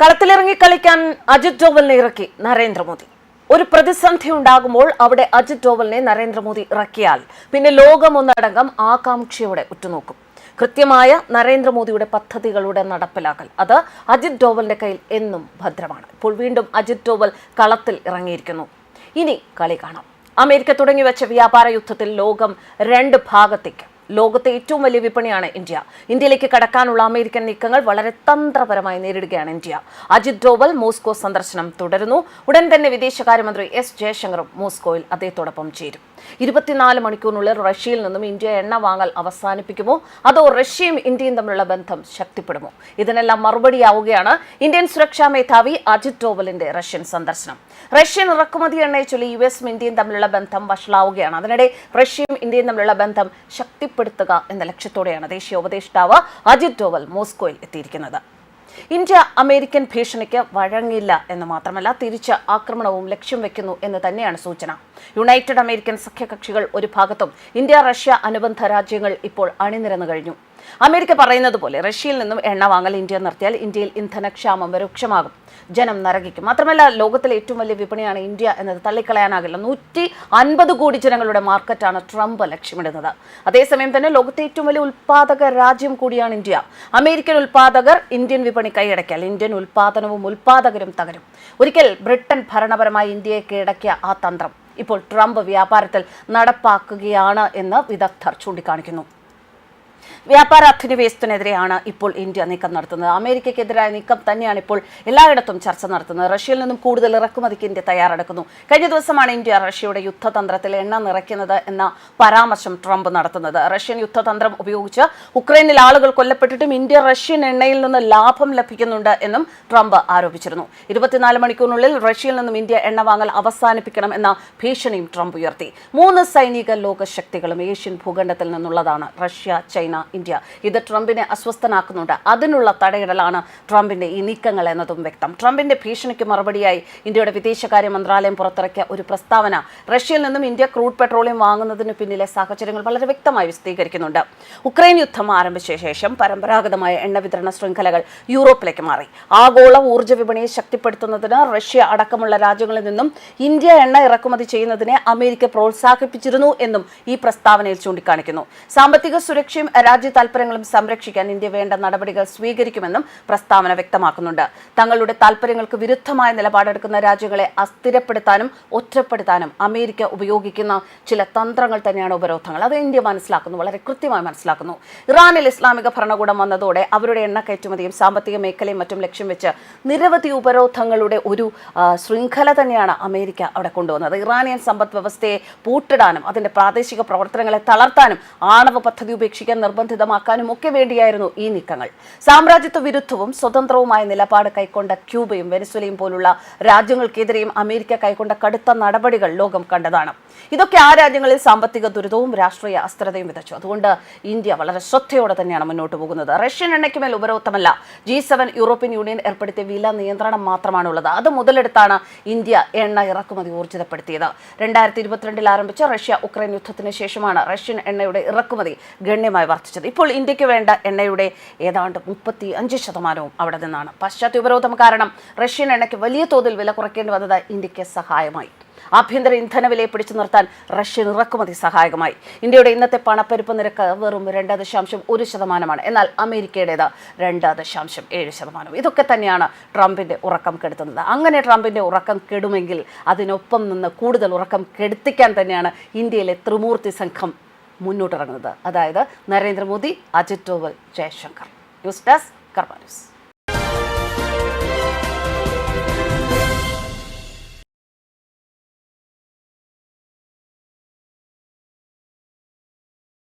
കളത്തിലിറങ്ങി കളിക്കാൻ അജിത് ഡോവലിനെ ഇറക്കി നരേന്ദ്രമോദി. ഒരു പ്രതിസന്ധി ഉണ്ടാകുമ്പോൾ അവിടെ അജിത് ഡോവലിനെ നരേന്ദ്രമോദി ഇറക്കിയാൽ പിന്നെ ലോകം ഒന്നടങ്കം ആകാംക്ഷയോടെ ഉറ്റുനോക്കും. കൃത്യമായ നരേന്ദ്രമോദിയുടെ പദ്ധതികളുടെ നടപ്പിലാക്കൽ. അത് അജിത് ഡോവലിന്റെ കയ്യിൽ എന്നും ഭദ്രമാണ്. ഇപ്പോൾ വീണ്ടും അജിത് ഡോവൽ കളത്തിൽ ഇറങ്ങിയിരിക്കുന്നു. ഇനി കളി കാണാം. അമേരിക്ക തുടങ്ങിവെച്ച വ്യാപാര യുദ്ധത്തിൽ ലോകം രണ്ട് ഭാഗത്തേക്ക്. ലോകത്തെ ഏറ്റവും വലിയ വിപണിയാണ് ഇന്ത്യ. ഇന്ത്യയിലേക്ക് കടക്കാനുള്ള അമേരിക്കൻ നീക്കങ്ങൾ വളരെ തന്ത്രപരമായി നേരിടുകയാണ് ഇന്ത്യ. അജിത് ഡോവൽ മോസ്കോ സന്ദർശനം തുടരുന്നു. ഉടൻ തന്നെ വിദേശകാര്യമന്ത്രി എസ് ജയശങ്കറും മോസ്കോയിൽ അദ്ദേഹത്തോടൊപ്പം ചേരും. ഇരുപത്തിനാല് മണിക്കൂറിനുള്ളിൽ റഷ്യയിൽ നിന്നും ഇന്ത്യ എണ്ണ വാങ്ങൽ അവസാനിപ്പിക്കുമോ? അതോ റഷ്യയും ഇന്ത്യയും തമ്മിലുള്ള ബന്ധം ശക്തിപ്പെടുമോ? ഇതിനെല്ലാം മറുപടിയാവുകയാണ് ഇന്ത്യൻ സുരക്ഷാ മേധാവി അജിത് ഡോവലിന്റെ റഷ്യൻ സന്ദർശനം. റഷ്യൻ ഇറക്കുമതി എണ്ണയെ ചൊല്ലി യു എസും ഇന്ത്യയും തമ്മിലുള്ള ബന്ധം വഷളാവുകയാണ്. അതിനിടെ റഷ്യയും ഇന്ത്യയും തമ്മിലുള്ള ബന്ധം ശക്തിപ്പെടുത്തുക എന്ന ലക്ഷ്യത്തോടെയാണ് ദേശീയ ഉപദേഷ്ടാവ് അജിത് ഡോവൽ മോസ്കോയിൽ എത്തിയിരിക്കുന്നത്. ഇന്ത്യ അമേരിക്കൻ ഭീഷണിക്ക് വഴങ്ങില്ല എന്ന് മാത്രമല്ല തിരിച്ച ആക്രമണവും ലക്ഷ്യം വെക്കുന്നു എന്ന് തന്നെയാണ് സൂചന. യുണൈറ്റഡ് അമേരിക്കൻ സഖ്യകക്ഷികൾ ഒരു ഭാഗത്തും ഇന്ത്യ റഷ്യ അനുബന്ധ രാജ്യങ്ങൾ ഇപ്പോൾ അണിനിരന്നു കഴിഞ്ഞു. അമേരിക്ക പറയുന്നത് പോലെ റഷ്യയിൽ നിന്നും എണ്ണ വാങ്ങൽ ഇന്ത്യ നിർത്തിയാൽ ഇന്ത്യയിൽ ഇന്ധനക്ഷാമം രൂക്ഷമാകും ജനം നരകിക്കും. മാത്രമല്ല ലോകത്തിലെ ഏറ്റവും വലിയ വിപണിയാണ് ഇന്ത്യ എന്നത് തള്ളിക്കളയാനാകില്ല. നൂറ്റി അൻപത് കോടി ജനങ്ങളുടെ മാർക്കറ്റാണ് ട്രംപ് ലക്ഷ്യമിടുന്നത്. അതേസമയം തന്നെ ലോകത്തെ ഏറ്റവും വലിയ ഉൽപാദക രാജ്യം കൂടിയാണ് ഇന്ത്യ. അമേരിക്കൻ ഉൽപാദകർ ഇന്ത്യൻ വിപണി കൈയടക്കിയാൽ ഇന്ത്യൻ ഉൽപാദനവും ഉൽപാദകരും തകരും. ഒരിക്കൽ ബ്രിട്ടൻ ഭരണപരമായി ഇന്ത്യയെ കീഴടക്കിയ ആ തന്ത്രം ഇപ്പോൾ ട്രംപ് വ്യാപാരത്തിൽ നടപ്പാക്കുകയാണ് എന്ന് വിദഗ്ധർ ചൂണ്ടിക്കാണിക്കുന്നു. വ്യാപാര അധിനിവേശത്തിനെതിരെയാണ് ഇപ്പോൾ ഇന്ത്യ നീക്കം നടത്തുന്നത്. അമേരിക്കയ്ക്കെതിരായ നീക്കം തന്നെയാണ് ഇപ്പോൾ എല്ലായിടത്തും ചർച്ച നടത്തുന്നത്. റഷ്യയിൽ നിന്നും കൂടുതൽ ഇറക്കുമതിക്ക് ഇന്ത്യ തയ്യാറെടുക്കുന്നു. കഴിഞ്ഞ ദിവസമാണ് ഇന്ത്യ റഷ്യയുടെ യുദ്ധതന്ത്രത്തിൽ എണ്ണ നിറയ്ക്കുന്നത് എന്ന പരാമർശം ട്രംപ് നടത്തുന്നത്. റഷ്യൻ യുദ്ധതന്ത്രം ഉപയോഗിച്ച് ഉക്രൈനിൽ ആളുകൾ കൊല്ലപ്പെട്ടിട്ടും ഇന്ത്യ റഷ്യൻ എണ്ണയിൽ നിന്ന് ലാഭം ലഭിക്കുന്നുണ്ട് എന്നും ട്രംപ് ആരോപിച്ചിരുന്നു. ഇരുപത്തിനാല് മണിക്കൂറിനുള്ളിൽ റഷ്യയിൽ നിന്നും ഇന്ത്യ എണ്ണ വാങ്ങൽ അവസാനിപ്പിക്കണം എന്ന ഭീഷണിയും ട്രംപ് ഉയർത്തി. മൂന്ന് സൈനിക ലോകശക്തികളും ഏഷ്യൻ ഭൂഖണ്ഡത്തിൽ നിന്നുള്ളതാണ് റഷ്യ ചൈന ഇന്ത്യ. ഇത് ട്രംപിനെ അസ്വസ്ഥനാക്കുന്നുണ്ട്. അതിനുള്ള തടയിടലാണ് ട്രംപിന്റെ ഈ നീക്കങ്ങൾ എന്നതും വ്യക്തം. ട്രംപിന്റെ ഭീഷണിക്ക് മറുപടിയായി ഇന്ത്യയുടെ വിദേശകാര്യ മന്ത്രാലയം പുറത്തിറക്കിയ ഒരു പ്രസ്താവന. റഷ്യയിൽ നിന്നും ഇന്ത്യ ക്രൂഡ് പെട്രോളിയം വാങ്ങുന്നതിന് പിന്നിലെ സാഹചര്യങ്ങൾ വളരെ വ്യക്തമായി വിശദീകരിക്കുന്നുണ്ട്. ഉക്രൈൻ യുദ്ധം ആരംഭിച്ച ശേഷം പരമ്പരാഗതമായ എണ്ണ വിതരണ ശൃംഖലകൾ യൂറോപ്പിലേക്ക് മാറി. ആഗോള ഊർജ വിപണിയെ ശക്തിപ്പെടുത്തുന്നതിന് റഷ്യ അടക്കമുള്ള രാജ്യങ്ങളിൽ നിന്നും ഇന്ത്യ എണ്ണ ഇറക്കുമതി ചെയ്യുന്നതിനെ അമേരിക്ക പ്രോത്സാഹിപ്പിച്ചിരുന്നു എന്നും ഈ പ്രസ്താവനയിൽ ചൂണ്ടിക്കാണിക്കുന്നു. സാമ്പത്തിക സുരക്ഷയും രാജ്യ താൽപര്യങ്ങളും സംരക്ഷിക്കാൻ ഇന്ത്യ വേണ്ട നടപടികൾ സ്വീകരിക്കുമെന്നും പ്രസ്താവന വ്യക്തമാക്കുന്നുണ്ട്. തങ്ങളുടെ താൽപര്യങ്ങൾക്ക് വിരുദ്ധമായ നിലപാടെടുക്കുന്ന രാജ്യങ്ങളെ അസ്ഥിരപ്പെടുത്താനും ഒറ്റപ്പെടുത്താനും അമേരിക്ക ഉപയോഗിക്കുന്ന ചില തന്ത്രങ്ങൾ തന്നെയാണ് ഉപരോധങ്ങൾ. അത് ഇന്ത്യ മനസ്സിലാക്കുന്നു വളരെ കൃത്യമായി മനസ്സിലാക്കുന്നു. ഇറാനിൽ ഇസ്ലാമിക ഭരണകൂടം വന്നതോടെ അവരുടെ എണ്ണ കയറ്റുമതിയും സാമ്പത്തിക മേഖലയും മറ്റും ലക്ഷ്യം വെച്ച് നിരവധി ഉപരോധങ്ങളുടെ ഒരു ശൃംഖല തന്നെയാണ് അമേരിക്ക അവിടെ കൊണ്ടുവന്നത്. ഇറാനിയൻ സമ്പദ് വ്യവസ്ഥയെ പൂട്ടിടാനും അതിന്റെ പ്രാദേശിക പ്രവർത്തനങ്ങളെ തളർത്താനും ആണവ പദ്ധതി ഉപേക്ഷിക്കാൻ നിർബന്ധിതമാക്കാനും ഒക്കെ വേണ്ടിയായിരുന്നു ഈ നീക്കങ്ങൾ. സാമ്രാജ്യത്വ വിരുദ്ധവും സ്വതന്ത്രവുമായ നിലപാട് കൈക്കൊണ്ട ക്യൂബയും വെനസ്വലയും പോലുള്ള രാജ്യങ്ങൾക്കെതിരെയും അമേരിക്ക കൈക്കൊണ്ട കടുത്ത നടപടികൾ ലോകം കണ്ടതാണ്. ഇതൊക്കെ ആ രാജ്യങ്ങളിൽ സാമ്പത്തിക ദുരിതവും രാഷ്ട്രീയ അസ്ഥിരതയും വിതച്ചു. അതുകൊണ്ട് ഇന്ത്യ വളരെ ശ്രദ്ധയോടെ തന്നെയാണ് മുന്നോട്ട് പോകുന്നത്. റഷ്യൻ എണ്ണയ്ക്ക് മേൽ ഉപരോധമല്ല. ജി സെവൻ യൂറോപ്യൻ യൂണിയൻ ഏർപ്പെടുത്തിയ വില നിയന്ത്രണം മാത്രമാണുള്ളത്. അത് മുതലെടുത്താണ് ഇന്ത്യ എണ്ണ ഇറക്കുമതി ഊർജിതപ്പെടുത്തിയത്. രണ്ടായിരത്തി ഇരുപത്തിരണ്ടിൽ ആരംഭിച്ച റഷ്യ ഉക്രൈൻ യുദ്ധത്തിന് ശേഷമാണ് റഷ്യൻ എണ്ണയുടെ ഇറക്കുമതി ഗണ്യമായി വർദ്ധിച്ചത്. ഇപ്പോൾ ഇന്ത്യയ്ക്ക് വേണ്ട എണ്ണയുടെ ഏതാണ്ട് മുപ്പത്തി അഞ്ച് ശതമാനവും അവിടെ നിന്നാണ്. പാശ്ചാത്യ ഉപരോധം കാരണം റഷ്യൻ എണ്ണയ്ക്ക് വലിയ തോതിൽ വില കുറയ്ക്കേണ്ടി വന്നത് ഇന്ത്യയ്ക്ക് സഹായമായി. ആഭ്യന്തര ഇന്ധന വിലയെ പിടിച്ചു നിർത്താൻ റഷ്യൻ ഇറക്കുമതി സഹായകമായി. ഇന്ത്യയുടെ ഇന്നത്തെ പണപ്പെരുപ്പ് നിരക്ക് വെറും രണ്ട് ദശാംശം ഒരു ശതമാനമാണ്. എന്നാൽ അമേരിക്കയുടേത് രണ്ട് ദശാംശം ഏഴ് ശതമാനം. ഇതൊക്കെ തന്നെയാണ് ട്രംപിന്റെ ഉറക്കം കെടുത്തുന്നത്. അങ്ങനെ ട്രംപിന്റെ ഉറക്കം കെടുമെങ്കിൽ അതിനൊപ്പം നിന്ന് കൂടുതൽ ഉറക്കം കെടുത്തിക്കാൻ തന്നെയാണ് ഇന്ത്യയിലെ ത്രിമൂർത്തി സംഘം മുന്നോട്ടിറങ്ങുന്നത്. അതായത് നരേന്ദ്രമോദി അജിത് ഡോവൽ ജയശങ്കർ. ന്യൂസ് ഡെസ്ക് കർമ്മ ന്യൂസ്.